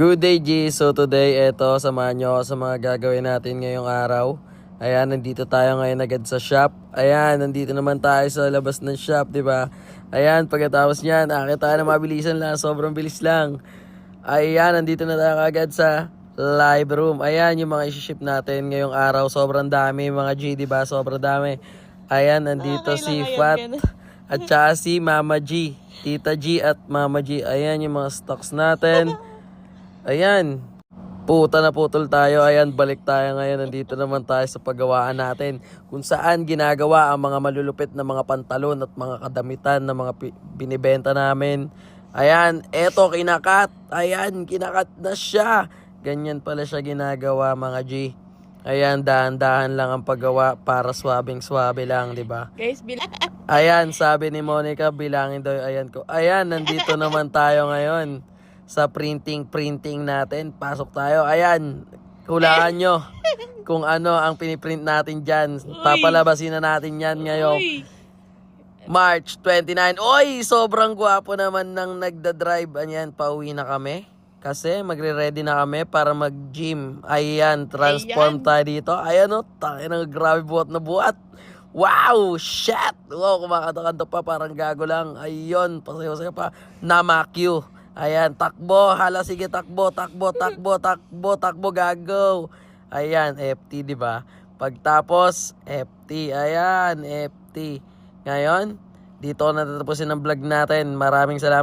Good day, G. So today, eto, samahan nyo ako sa mga gagawin natin ngayong araw. Ayan, nandito tayo ngayon agad sa shop. Ayan, nandito naman tayo sa labas ng shop, di ba? Ayan, pagkatapos niyan, akit tayo na mabilisan lang, sobrang bilis lang. Ayan, nandito na tayo agad sa live room. Ayan, yung mga isi-ship natin ngayong araw, sobrang dami, mga G, di ba? Sobrang dami. Ayan, nandito si Fat at saka si Mama G. Tita G at Mama G. Ayan yung mga stocks natin. Ayan. Puta na putol tayo. Ayan, balik tayo ngayon. Nandito naman tayo sa paggawaan natin. Kung saan ginagawa ang mga malulupit na mga pantalon at mga kadamitan na mga binibenta namin. Ayan, eto kinakat. Ayan, kinakat na siya. Ganyan pala siya ginagawa mga G. Ayan, dahan-dahan lang ang paggawa para swabing-swabe lang, di ba? Guys, bilang Ayan, sabi ni Monica, bilangin daw ayan ko. Ayan, nandito naman tayo ngayon sa printing-printing natin. Pasok tayo. Ayan, hulaan nyo kung ano ang piniprint natin dyan. Papalabasin na natin yan ngayong Uy, March 29. Oy, sobrang gwapo naman ng nagda-drive. Ayan, pauwi na kami. Kasi magre-ready na kami para mag-gym. Ayan, transform Ayan. tayo dito. Ayan o, tayo ng grabe buhat na buhat. Wow, shit! Wow, kumakanta-kanta pa, parang gago lang. Ayun, pasayo-sayo pa. Namakyu. Ayan, takbo. Hala, sige, takbo, takbo, takbo, takbo, takbo, gago. Ayan, FT, di ba? Pagtapos, FT. Ayan, FT. Ngayon, dito ko natatapusin ang vlog natin. Maraming salamat.